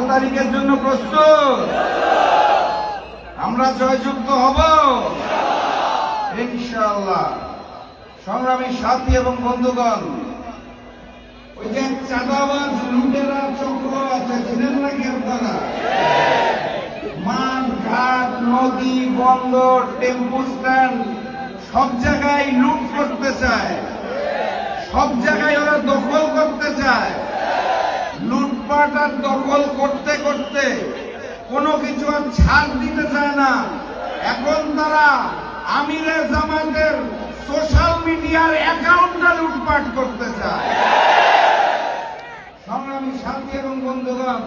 তারিখের জন্য প্রস্তুত। আমরা জয়যুক্ত হব। ইনশাআল্লাহ। সংগ্রামী সাথী এবং বন্ধুগণ, ওই যে চাঁদাবাজ, লুটেরা চক্র আছে, চিনেন নাকি আপনারা? মাঠ, ঘাট, নদী, বন্দর, টেম্পু স্ট্যান্ড, সব জায়গায় লুট করতে চায়। সব জায়গায় ওরা দখল করতে চায় লুটপাট আর দখল করতে করতে কোনো কিছু ছাড় দিতে চায় না। এখন তারা আমিরে জামাতের সোশ্যাল মিডিয়ার অ্যাকাউন্টটা লুটপাট করতে চায়। সংগ্রামী সাথী এবং বন্ধুগণ,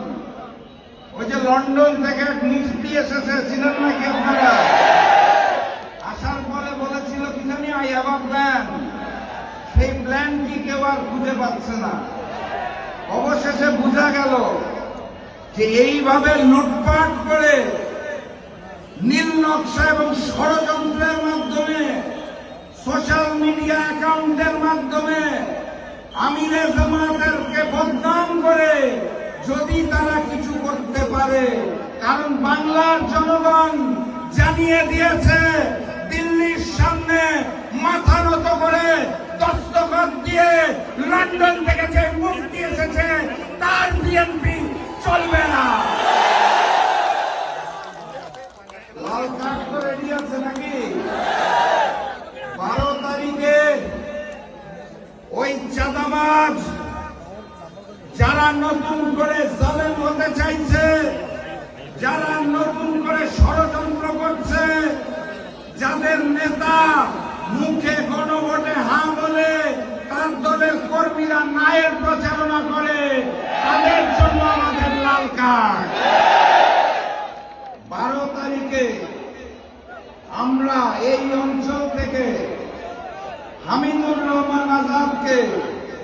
ওই যে লন্ডন থেকে এক মিষ্টি এসেছে ছিলেন নাকি আপনারা? আসার পরে বলেছিল, কি জানি আই হ্যাভ আ প্ল্যান সেই প্ল্যান কি কেউ আর খুঁজে পাচ্ছে না। অবশেষে বোঝা গেল যে এইভাবে লুটপাট করে নীল নকশা এবং ষড়যন্ত্রের মাধ্যমে সোশ্যাল মিডিয়া অ্যাকাউন্টের মাধ্যমে আমিরে জামাতেরকে বদনাম করে যদি তারা কিছু করতে পারে। কারণ বাংলার জনগণ জানিয়ে দিয়েছে, দিল্লির সামনে মাথা নত করে দস্তখত দিয়ে লন্ডন থেকে যে মুক্তি এসেছে, তার বিএনপি চলবে না লাল কার্ড তো রেডি আছে নাকি বারো তারিখে ওই চাঁদাবাজ যারা নতুন করে জালেম হতে চাইছে, যারা নতুন করে ষড়যন্ত্র করছে, যাদের নেতা মুখে গণভোটে হা বলে, তার দলের কর্মীরা নায়ের প্রচারণা করে, তাদের জন্য আমাদের লাল কার্ড বারো তারিখে আমরা এই অঞ্চল থেকে হামিদুর রহমান আজাদকে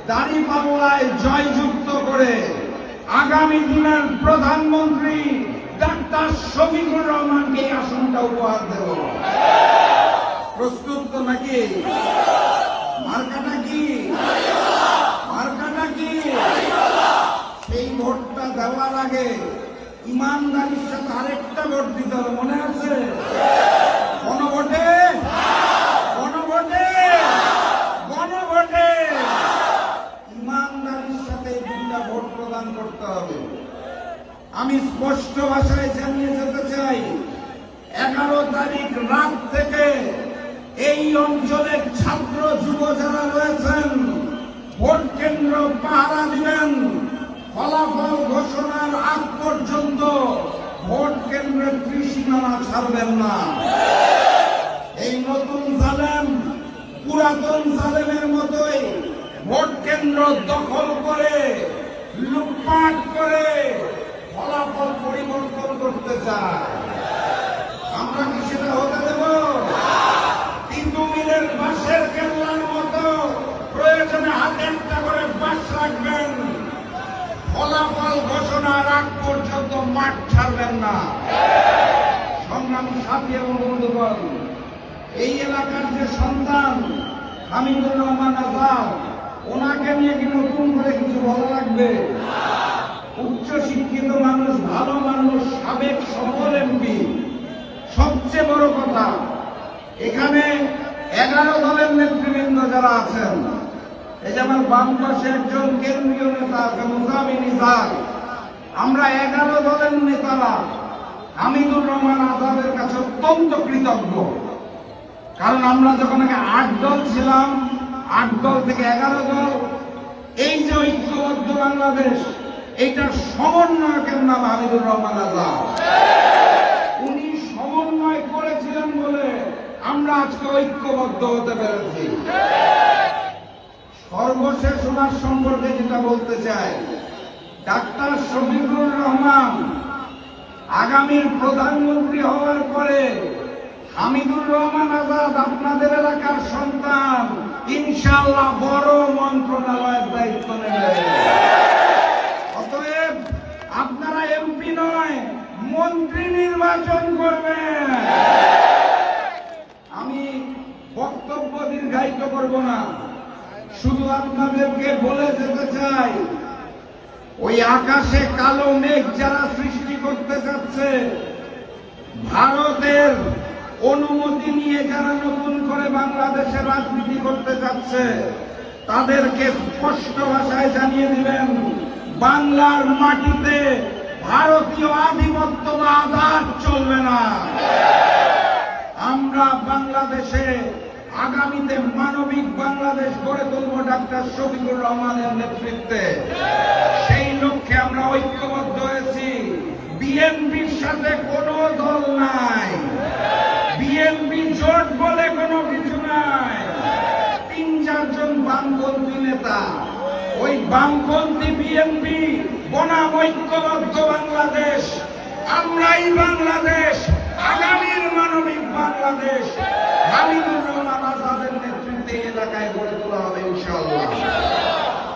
দাড়িপাল্লায় জয়যুক্ত করে আগামী দিনের প্রধানমন্ত্রী ডাক্তার শফিকুর রহমানকে আসনটা উপহার দেব। প্রস্তুত তো নাকি? মার্কাটা কি? মার্কাটা কি? সেই ভোটটা দেওয়ার আগে ইমানদারির সাথে আরেকটা ভোট দিতে হবে, মনে আছে গণভোটে গণভোটে গণভোটে ইমানদারির সাথে এই দুটা ভোট প্রদান করতে হবে আমি স্পষ্ট ভাষায় জানিয়ে যেতে চাই, এগারো তারিখ রাত থেকে এই অঞ্চলের ছাত্র যুব যারা রয়েছেন, ভোট কেন্দ্র পাহারা দিবেন। ফলাফল ঘোষণার আগ পর্যন্ত ভোট কেন্দ্রের ত্রিসীমানা ছাড়বেন না। এই নতুন জালেম, পুরাতন জালেমের মতোই ভোট কেন্দ্র দখল করে, লুটপাট করে ফলাফল পরিবর্তন করতে চায়। আমরা কি সেটা হতে দেব? মিলের বাঁশের কেল্লার মতো প্রয়োজনে হাতে একটা করে বাঁশ রাখবেন। ফলাফল ঘোষণার আগ পর্যন্ত মাঠ ছাড়বেন না। সংগ্রামী সাথী এবং বন্ধুগণ, এই এলাকার যে সন্তান, হামিদুর রহমান আজাদ, ওনাকে নিয়ে কি নতুন করে কিছু ভালো লাগবে? উচ্চ শিক্ষিত মানুষ, ভালো মানুষ, সাবেক সফল এমপি। সবচেয়ে বড় কথা, এখানে এগারো দলের নেতৃবৃন্দ যারা আছেন, এই যে আমার বাম পাশে একজন কেন্দ্রীয় নেতা আছে মুসামিন ইসাক আমরা এগারো দলের নেতারা হামিদুর রহমান আজাদের কাছে অত্যন্ত কৃতজ্ঞ। কারণ আমরা যখন আগে আট দল ছিলাম, আট দল থেকে এগারো দল, এই যে ঐক্যবদ্ধ বাংলাদেশ এইটার সমন্বয়কের নাম হামিদুর রহমান আজাদ উনি সমন্বয় করেছিলেন বলে আমরা আজকে ঐক্যবদ্ধ হতে পেরেছি। সর্বশেষ ওনার সম্পর্কে যেটা বলতে চাই, ডাক্তার শফিকুর রহমান আগামীর প্রধানমন্ত্রী হওয়ার পরে হামিদুর রহমান আজাদ আপনাদের এলাকার সন্তান ইনশাল্লাহ বড় মন্ত্রণালয়ের দায়িত্ব নেবে অতএব আপনারা এমপি নয় মন্ত্রী নির্বাচন করবেন আমি বক্তব্য দীর্ঘায়িত করব না। শুধু আপনাদেরকে বলে যেতে চাই, ওই আকাশে কালো মেঘ যারা সৃষ্টি করতে যাচ্ছে, ভারতের অনুমতি নিয়ে যারা নতুন করে বাংলাদেশে রাজনীতি করতে যাচ্ছে, তাদেরকে স্পষ্ট ভাষায় জানিয়ে দিবেন, বাংলার মাটিতে ভারতীয় আধিপত্যবাদ আর চলবে না। আমরা বাংলাদেশে আগামীতে মানবিক বাংলাদেশ গড়ে তুলব ডাক্তার শফিকুর রহমানের নেতৃত্বে। সেই লক্ষ্যে আমরা ঐক্যবদ্ধ হয়েছি। বিএনপির সাথে কোনো দল নাই। বিএনপি জোট বলে কোনো কিছু নাই। তিন চারজন বামপন্থী নেতা। ওই বামপন্থী বিএনপি বনাম বাংলাদেশ, আমরাই বাংলাদেশ, আগামীর মানবিক বাংলাদেশ। হামিদুর রহমান আজাদের নেতৃত্বে এলাকায় গড়ে তোলা হবে ইনশাআল্লাহ।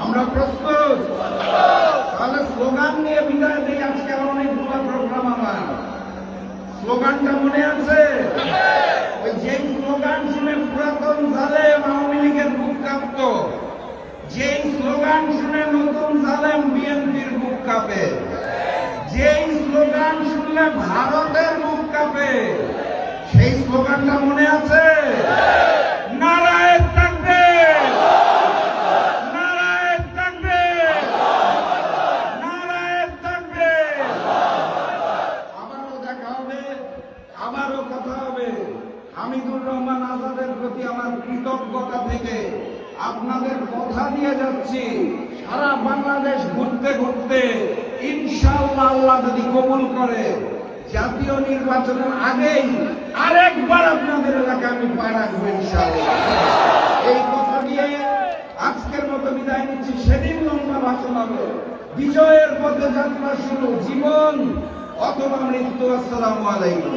আমরা প্রস্তুত? তাহলে স্লোগান নিয়ে বিদায় দিই আজকে আমার অনেকগুলো প্রোগ্রাম আমার। স্লোগানটা মনে আছে? ওই যে স্লোগান শুনে পুরাতন জালেম আওয়ামী লীগের বুক কাঁপত যে স্লোগান শুনে নতুন জালেম বিএনপির বুক কাঁপে যেই স্লোগান শুনলে ভারতের বুক কাঁপে। সেই স্লোগানটা মনে আছে? নারায়ণ থাকবে। নারায়ণ থাকবে। নারায়ণ থাকবে। আবারও দেখা হবে, আবারও কথা হবে। হামিদুর রহমান আজাদের প্রতি আমার কৃতজ্ঞতা থেকে আপনাদের কথা দিয়ে যাচ্ছি। সারা বাংলাদেশ ঘুরতে ঘুরতে ইনশাআল্লাহ আল্লাহ যদি কবুল করে জাতীয় নির্বাচনের আগেই আরেকবার আপনাদের এলাকা আমি পা রাখব এই কথা দিয়ে আজকের মতো বিদায় নিচ্ছি। সেদিন লম্বা ভাষণ হবে। বিজয়ের পথে যাত্রা শুরু। জীবন অথবা মৃত্যু। আসসালামু আলাইকুম।